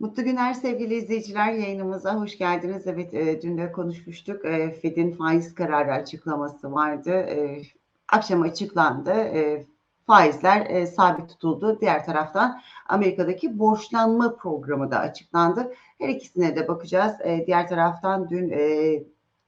Mutlu günler sevgili izleyiciler. Yayınımıza hoş geldiniz. Evet, e, dün de konuşmuştuk. E, Fed'in faiz kararı açıklaması vardı. E, akşam açıklandı. E, faizler e, sabit tutuldu. Diğer taraftan Amerika'daki borçlanma programı da açıklandı. Her ikisine de bakacağız. E, diğer taraftan dün e,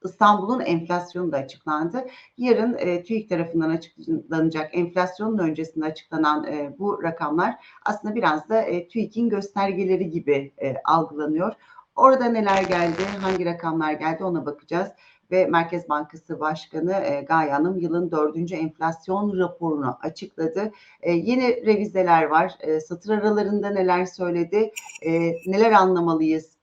İstanbul'un enflasyonu da açıklandı. Yarın e, TÜİK tarafından açıklanacak enflasyonun öncesinde açıklanan e, bu rakamlar aslında biraz da e, TÜİK'in göstergeleri gibi e, algılanıyor. Orada neler geldi, hangi rakamlar geldi ona bakacağız. Ve Merkez Bankası Başkanı e, Gaye Hanım yılın dördüncü enflasyon raporunu açıkladı. E, yeni revizeler var. E, satır aralarında neler söyledi, e, neler anlamalıyız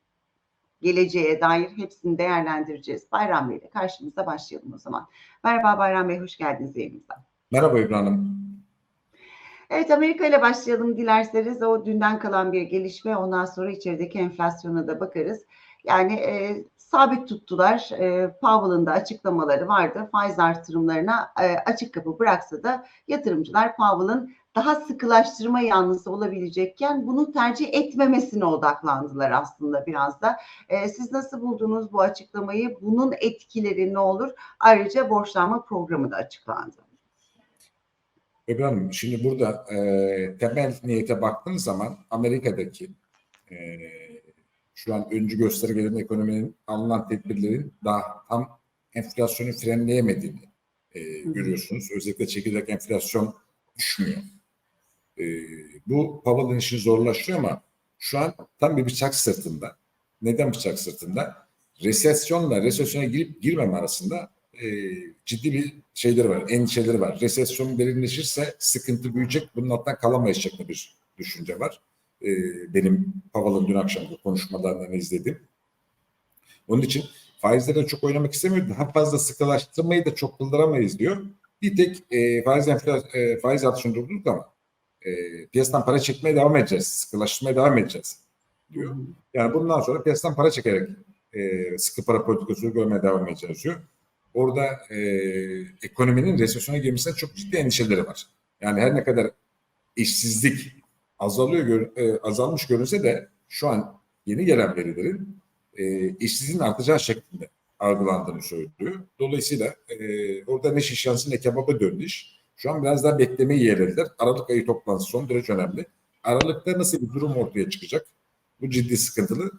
geleceğe dair hepsini değerlendireceğiz. Bayram Bey ile karşımıza başlayalım o zaman. Merhaba Bayram Bey, hoş geldiniz yayınımıza. Merhaba İbrahim Hanım. Evet Amerika ile başlayalım dilerseniz. O dünden kalan bir gelişme. Ondan sonra içerideki enflasyona da bakarız. Yani e, sabit tuttular. E, Powell'ın da açıklamaları vardı. Faiz artırımlarına e, açık kapı bıraksa da yatırımcılar Powell'ın daha sıkılaştırma yanlısı olabilecekken bunu tercih etmemesine odaklandılar aslında biraz da. E, siz nasıl buldunuz bu açıklamayı? Bunun etkileri ne olur? Ayrıca borçlanma programı da açıklandı. İbrahim şimdi burada e, temel niyete baktığınız zaman Amerika'daki e, şu an öncü göstergelerin ekonominin alınan tedbirlerin daha tam enflasyonu frenleyemediğini e, görüyorsunuz. Özellikle çekirdek enflasyon düşmüyor. E, bu Powell'ın işini zorlaştırıyor ama şu an tam bir bıçak sırtında. Neden bıçak sırtında? Resesyonla resesyona girip girmeme arasında e, ciddi bir şeyleri var, endişeleri var. Resesyon derinleşirse sıkıntı büyüyecek, bunun altından şeklinde bir düşünce var. E, benim Powell'ın dün akşamki konuşmalarından izledim. Onun için faizlere çok oynamak istemiyor. Daha fazla sıkılaştırmayı da çok kıldıramayız diyor. Bir tek e, faiz, enflasyon, e, faiz artışını durdurduk ama e, piyasadan para çekmeye devam edeceğiz, sıkılaştırmaya devam edeceğiz diyor. Yani bundan sonra piyasadan para çekerek e, sıkı para politikası görmeye devam edeceğiz diyor orada e, ekonominin resesyona girmesine çok ciddi endişeleri var. Yani her ne kadar işsizlik azalıyor gör, e, azalmış görünse de şu an yeni gelen verilerin e, işsizliğin artacağı şeklinde algılandığını söylüyor. Dolayısıyla e, orada ne şiş yansın ne kebaba döndü iş. Şu an biraz daha beklemeyi yerlediler. Aralık ayı toplantısı son derece önemli. Aralıkta nasıl bir durum ortaya çıkacak? Bu ciddi sıkıntılı.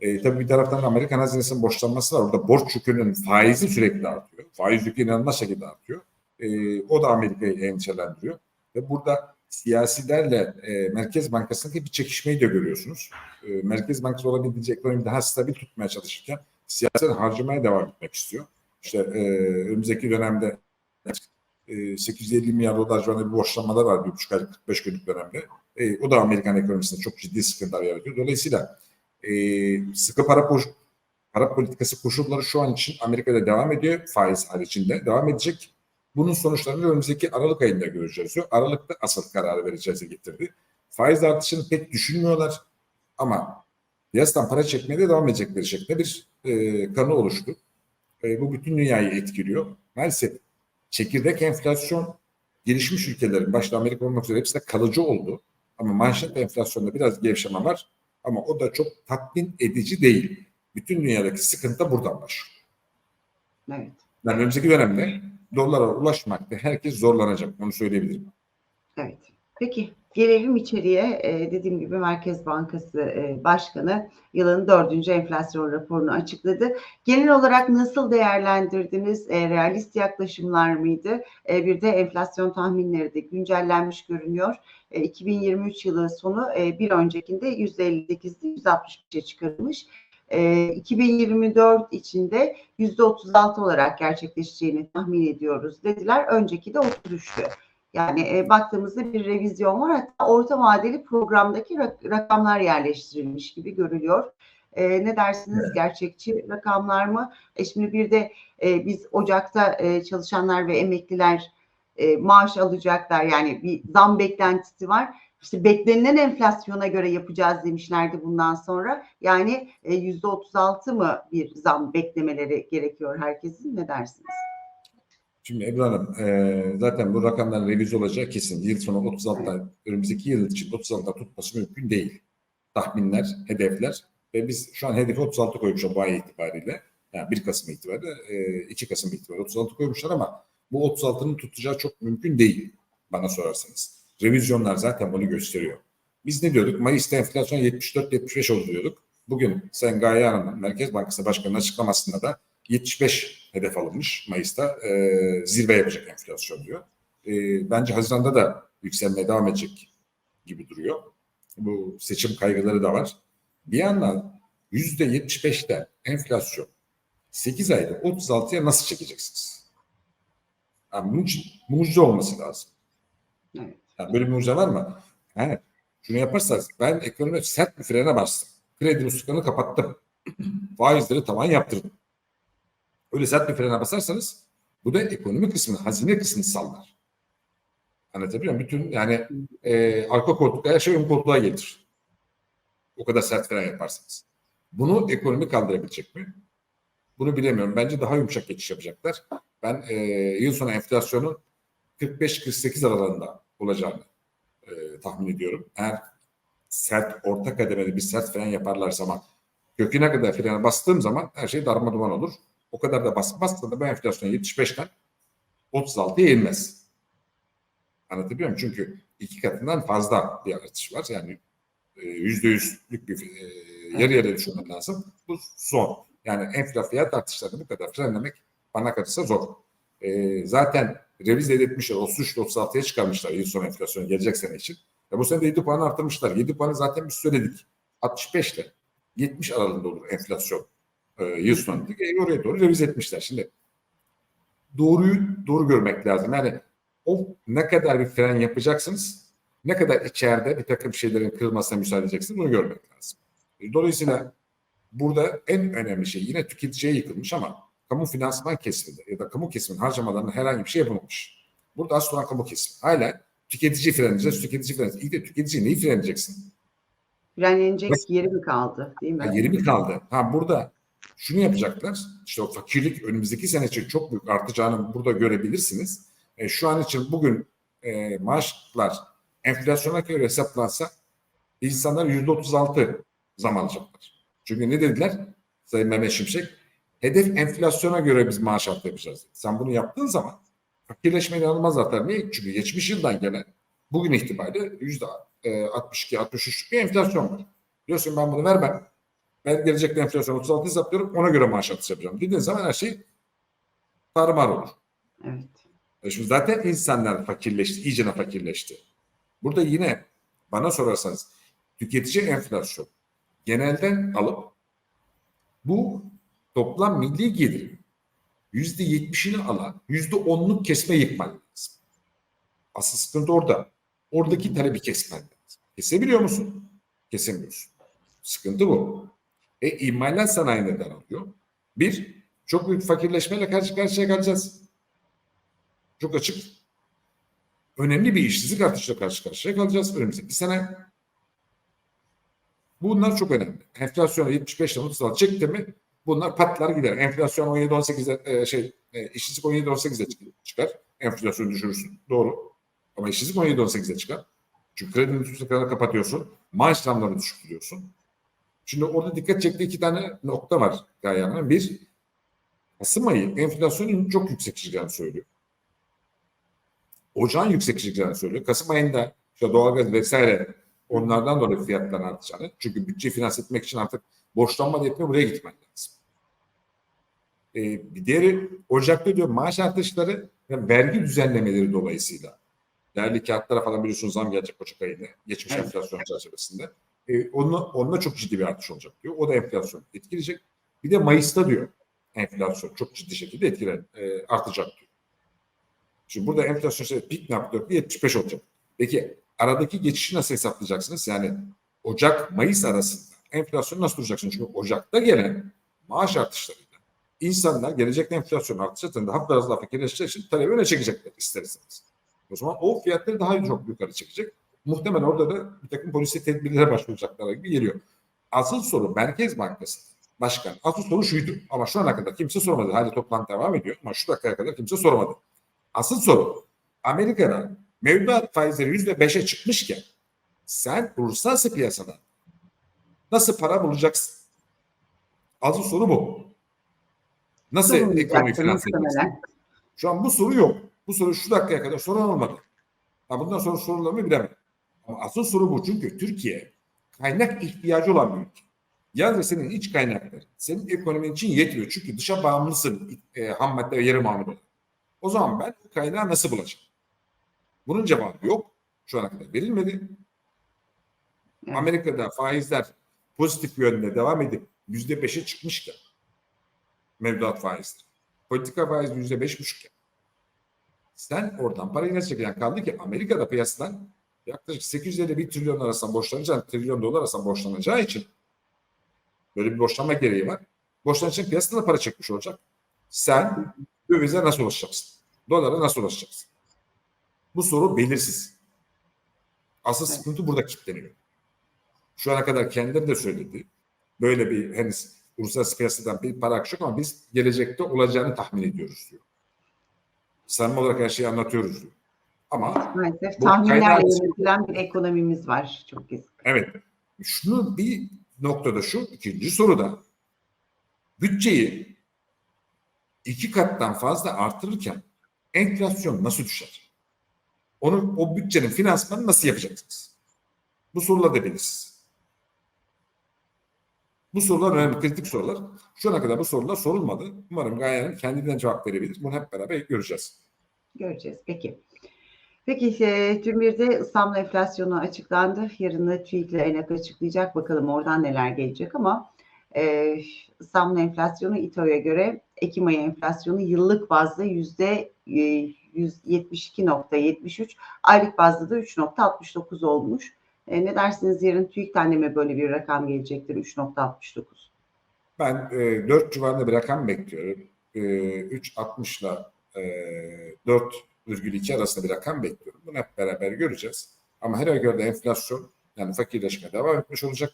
E, tabii bir taraftan Amerikan hazinesinin borçlanması var. Orada borç yükünün faizi sürekli artıyor. Faiz yükü inanılmaz şekilde artıyor. E, o da Amerika'yı endişelendiriyor. Ve burada siyasilerle e, Merkez Bankası'ndaki bir çekişmeyi de görüyorsunuz. E, Merkez Bankası olabildiğince ekonomiyi daha stabil tutmaya çalışırken siyasiler harcamaya devam etmek istiyor. İşte e, önümüzdeki dönemde e, 850 milyar dolar civarında bir borçlanmalar var bir buçuk aylık 45 günlük dönemde. E, o da Amerikan ekonomisinde çok ciddi sıkıntılar yaratıyor. Dolayısıyla e, sıkı para para politikası koşulları şu an için Amerika'da devam ediyor. Faiz haricinde devam edecek. Bunun sonuçlarını önümüzdeki Aralık ayında göreceğiz. Aralıkta asıl kararı vereceğiz getirdi. Faiz artışını pek düşünmüyorlar ama piyasadan para çekmeye de devam edecekleri şeklinde bir e, kanı oluştu. E, bu bütün dünyayı etkiliyor. Maalesef çekirdek enflasyon gelişmiş ülkelerin başta Amerika olmak üzere hepsinde kalıcı oldu. Ama manşet enflasyonda biraz gevşeme var. Ama o da çok tatmin edici değil. Bütün dünyadaki sıkıntı buradan başlıyor. Evet. Yani önümüzdeki dönemde dolara ulaşmakta herkes zorlanacak. Onu söyleyebilirim. Evet. Peki gelelim içeriye. Ee, dediğim gibi Merkez Bankası e, Başkanı yılın dördüncü enflasyon raporunu açıkladı. Genel olarak nasıl değerlendirdiniz? E, realist yaklaşımlar mıydı? E, bir de enflasyon tahminleri de güncellenmiş görünüyor. E, 2023 yılı sonu bir öncekinde %58'de %65'e çıkarılmış. E, 2024 içinde %36 olarak gerçekleşeceğini tahmin ediyoruz dediler. Önceki de 33'tü. Yani e, baktığımızda bir revizyon var. Hatta orta vadeli programdaki rak- rakamlar yerleştirilmiş gibi görülüyor. E, ne dersiniz? Evet. Gerçekçi rakamlar mı? E, şimdi bir de e, biz Ocak'ta e, çalışanlar ve emekliler e, maaş alacaklar. Yani bir zam beklentisi var. İşte beklenilen enflasyona göre yapacağız demişlerdi bundan sonra. Yani e, yüzde 36 mı bir zam beklemeleri gerekiyor herkesin? Ne dersiniz? Şimdi Ebru Hanım e, zaten bu rakamların revize olacağı kesin. Yıl sonu 36'da önümüzdeki yıl için 36'da tutması mümkün değil. tahminler, hedefler ve biz şu an hedefi 36 koymuşlar bu ay itibariyle. Yani 1 Kasım itibariyle, e, 2 Kasım itibariyle 36 koymuşlar ama bu 36'nın tutacağı çok mümkün değil bana sorarsanız. Revizyonlar zaten bunu gösteriyor. Biz ne diyorduk? Mayıs'ta enflasyon 74-75 olur diyorduk. Bugün Sayın Gaye Hanım, Merkez Bankası Başkanı'nın açıklamasında da 75 hedef alınmış Mayıs'ta. E, zirve yapacak enflasyon diyor. E, bence Haziran'da da yükselmeye devam edecek gibi duruyor. Bu seçim kaygıları da var. Bir yandan %75'ten enflasyon 8 ayda 36'ya nasıl çekeceksiniz? Yani bunun için mucize olması lazım. Evet. Yani böyle bir mucize var mı? He, şunu yaparsanız ben ekonomiye sert bir frene bastım. Kredi musluklarını kapattım. Faizleri tavan yaptırdım. Öyle sert bir frene basarsanız bu da ekonomi kısmını, hazine kısmını sallar. Anlatabiliyor muyum? Bütün yani e, arka koltukta her şey ön koltuğa gelir. O kadar sert fren yaparsanız. Bunu ekonomi kaldırabilecek mi? Bunu bilemiyorum. Bence daha yumuşak geçiş yapacaklar. Ben e, yıl sonu enflasyonun 45-48 aralığında olacağını e, tahmin ediyorum. Eğer sert, orta kademeli bir sert fren yaparlarsa ama köküne kadar frene bastığım zaman her şey darma duman olur. O kadar da basmazsa da bu enflasyon 75'ten 36'ya inmez. Anlatabiliyor muyum? Çünkü iki katından fazla bir artış var. Yani e, yüzde yüzlük bir e, yarı yarıya düşürmen lazım. Bu zor. Yani enflasyon fiyat artışlarını bu kadar frenlemek bana kalırsa zor. E, zaten revize etmişler. 33 36'ya çıkarmışlar yıl sonu enflasyonu gelecek sene için. Ya bu sene de 7 puan arttırmışlar. 7 puanı zaten biz söyledik. 65 ile 70 aralığında olur enflasyon e, yıl sonu. E, oraya doğru revize etmişler. Şimdi doğruyu doğru görmek lazım. Yani o ne kadar bir fren yapacaksınız, ne kadar içeride bir takım şeylerin kırılmasına müsaade edeceksiniz bunu görmek lazım. Dolayısıyla burada en önemli şey yine tüketiciye yıkılmış ama kamu finansman kesiminde ya da kamu kesimin harcamalarında herhangi bir şey yapılmamış. Burada asıl olan kamu kesimi. Hala tüketici frenleyeceğiz, tüketici frenleyeceğiz. İyi de tüketici neyi frenleyeceksin? Frenlenecek yeri mi kaldı değil mi? Ha, yeri mi kaldı? Ha burada şunu yapacaklar. İşte o fakirlik önümüzdeki sene için çok büyük artacağını burada görebilirsiniz. E, şu an için bugün e, maaşlar enflasyona göre hesaplansa insanlar yüzde otuz altı zam alacaklar. Çünkü ne dediler Sayın Mehmet Şimşek? Hedef enflasyona göre biz maaş artı yapacağız. Sen bunu yaptığın zaman fakirleşme inanılmaz artar. Niye? Çünkü geçmiş yıldan gelen bugün itibariyle yüzde 62-63 bir enflasyon var. Diyorsun ben bunu vermem. Ben gelecekte enflasyon 36 hesaplıyorum ona göre maaş artışı yapacağım. Dediğin zaman her şey tarumar olur. Evet. E Şimdi zaten insanlar fakirleşti, iyice fakirleşti. Burada yine bana sorarsanız tüketici enflasyon genelden alıp bu toplam milli gelirin yüzde yetmişini alan yüzde onluk kesme yıkman lazım. Asıl sıkıntı orada. Oradaki talebi kesmen lazım. Kesebiliyor musun? Kesemiyorsun. Sıkıntı bu. E imalat sanayi neden alıyor? Bir, çok büyük fakirleşmeyle karşı karşıya kalacağız. Çok açık. Önemli bir işsizlik artışıyla karşı karşıya kalacağız önümüzdeki sene. Bunlar çok önemli. Enflasyon 75'ten 36 çekti mi bunlar patlar gider. Enflasyon 17-18'e e, şey e, işsizlik 17-18'e çıkar. Enflasyonu düşürürsün. Doğru. Ama işsizlik 17-18'e çıkar. Çünkü kredi nüfusunu kapatıyorsun. Maaş zamlarını düşürtüyorsun. Şimdi orada dikkat çektiği iki tane nokta var Gaye Hanım. Bir, Kasım ayı enflasyonun çok yüksek çıkacağını söylüyor. Ocağın yüksek çıkacağını söylüyor. Kasım ayında işte doğalgaz vesaire onlardan dolayı fiyatların artacağını. Çünkü bütçeyi finanse etmek için artık borçlanma da etmiyor buraya gitmen lazım. Ee, bir diğeri Ocak'ta diyor maaş artışları ve vergi düzenlemeleri dolayısıyla değerli kağıtlara falan biliyorsunuz zam gelecek Ocak ayında. Geçmiş Evet. enflasyon çerçevesinde. Ee, onunla, onunla çok ciddi bir artış olacak diyor. O da enflasyon etkileyecek. Bir de Mayıs'ta diyor enflasyon çok ciddi şekilde etkilen, e, artacak diyor. Şimdi burada enflasyon işte pik yaptı? 75 olacak. Peki aradaki geçişi nasıl hesaplayacaksınız? Yani Ocak-Mayıs arasında enflasyon nasıl duracaksınız? Çünkü Ocak'ta gelen maaş artışlarıyla insanlar gelecekte enflasyon artacak daha fazla fakirleşeceği için talebi öne çekecekler isterseniz. O zaman o fiyatları daha çok yukarı çekecek. Muhtemelen orada da bir takım polisi tedbirlere başvuracaklar gibi geliyor. Asıl soru Merkez Bankası Başkan. Asıl soru şuydu ama şu ana kadar kimse sormadı. Hadi toplantı devam ediyor ama şu dakikaya kadar kimse sormadı. Asıl soru Amerika'da mevduat faizleri yüzde beşe çıkmışken sen uluslararası piyasadan Nasıl para bulacaksın? Asıl soru bu. Nasıl ekonomi finanse edeceksin? Şu an bu soru yok. Bu soru şu dakikaya kadar soran olmadı. Ha bundan sonra sorulur mu bilemem. Ama asıl soru bu çünkü Türkiye kaynak ihtiyacı olan bir ülke. Yalnız senin iç kaynakları senin ekonomin için yetmiyor. Çünkü dışa bağımlısın e, ham madde ve yarı mamul. O zaman ben bu kaynağı nasıl bulacağım? Bunun cevabı yok. Şu ana kadar verilmedi. Evet. Amerika'da faizler pozitif yönde devam edip yüzde beşe çıkmışken mevduat faizleri. Politika faizi yüzde beş buçukken. Sen oradan parayı nasıl çekeceksin? Kaldı ki Amerika'da piyasadan yaklaşık 851 trilyon arasında borçlanacağı, trilyon dolar arasında borçlanacağı için böyle bir borçlanma gereği var. Borçlanacak piyasadan da para çekmiş olacak. Sen dövize nasıl ulaşacaksın? Dolara nasıl ulaşacaksın? Bu soru belirsiz. Asıl Evet. sıkıntı burada kilitleniyor. Şu ana kadar kendileri de söyledi. Böyle bir henüz uluslararası piyasadan bir para akışı ama biz gelecekte olacağını tahmin ediyoruz diyor. Samimi olarak her şeyi anlatıyoruz diyor. Ama Maalesef tahminlerle yönetilen bir ekonomimiz var. Çok yazık. evet şunu bir noktada şu ikinci soruda bütçeyi iki kattan fazla artırırken enflasyon nasıl düşer? Onu o bütçenin finansmanını nasıl yapacaksınız? Bu sorular da belirsiz. Bu sorular önemli, kritik sorular. Şu ana kadar bu sorular sorulmadı. Umarım Gaye Hanım kendinden cevap verebilir. Bunu hep beraber göreceğiz. Göreceğiz. Peki. Peki e, dün bir de İstanbul enflasyonu açıklandı. Yarın da TÜİK'le ENAK açıklayacak. Bakalım oradan neler gelecek ama e, İstanbul enflasyonu İTO'ya göre Ekim ayı enflasyonu yıllık bazda yüzde e, 172.73 aylık bazda da 3.69 olmuş. E, ne dersiniz yarın TÜİK'ten de mi böyle bir rakam gelecektir 3.69? Ben e, 4 civarında bir rakam bekliyorum. E, 3.60 ile e, 4,2 arasında bir rakam bekliyorum. Bunu hep beraber göreceğiz. Ama her halükarda enflasyon yani fakirleşme devam etmiş olacak.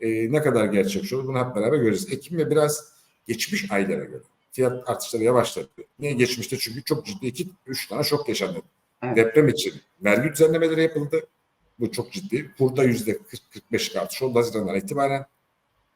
E, ne kadar gerçekçi olur bunu hep beraber göreceğiz. Ekim ve biraz geçmiş aylara göre fiyat artışları yavaşladı. Niye geçmişte? Çünkü çok ciddi iki, üç tane şok yaşandı. Evet. Deprem için vergi düzenlemeleri yapıldı. Bu çok ciddi. Burada yüzde 40-45 artış oldu Haziran'dan itibaren.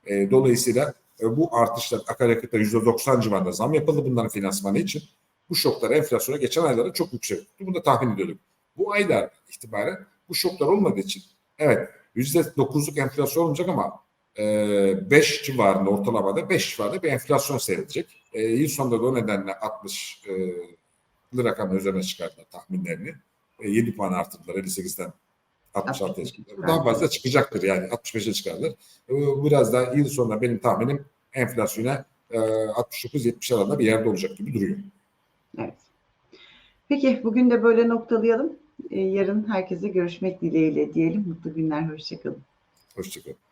E, dolayısıyla e, bu artışlar akaryakıtta yüzde 90 civarında zam yapıldı bunların finansmanı için. Bu şoklar enflasyona geçen aylarda çok yüksek tuttu. Bunu da tahmin ediyorduk. Bu aylar itibaren bu şoklar olmadığı için evet yüzde 9'luk enflasyon olmayacak ama 5 civarında ortalamada 5 civarında bir enflasyon seyredecek. E, yıl sonunda da o nedenle 60 e, rakamın üzerine çıkardılar tahminlerini. E, 7 puan arttırdılar 58'den 66'ya çıkardılar. Daha fazla çıkacaktır yani 65'e çıkardılar. E, Biraz daha yıl sonunda benim tahminim enflasyona e, 69-70 arasında bir yerde olacak gibi duruyor. Evet. Peki bugün de böyle noktalayalım. E, yarın herkese görüşmek dileğiyle diyelim. Mutlu günler, hoşçakalın. Hoşçakalın.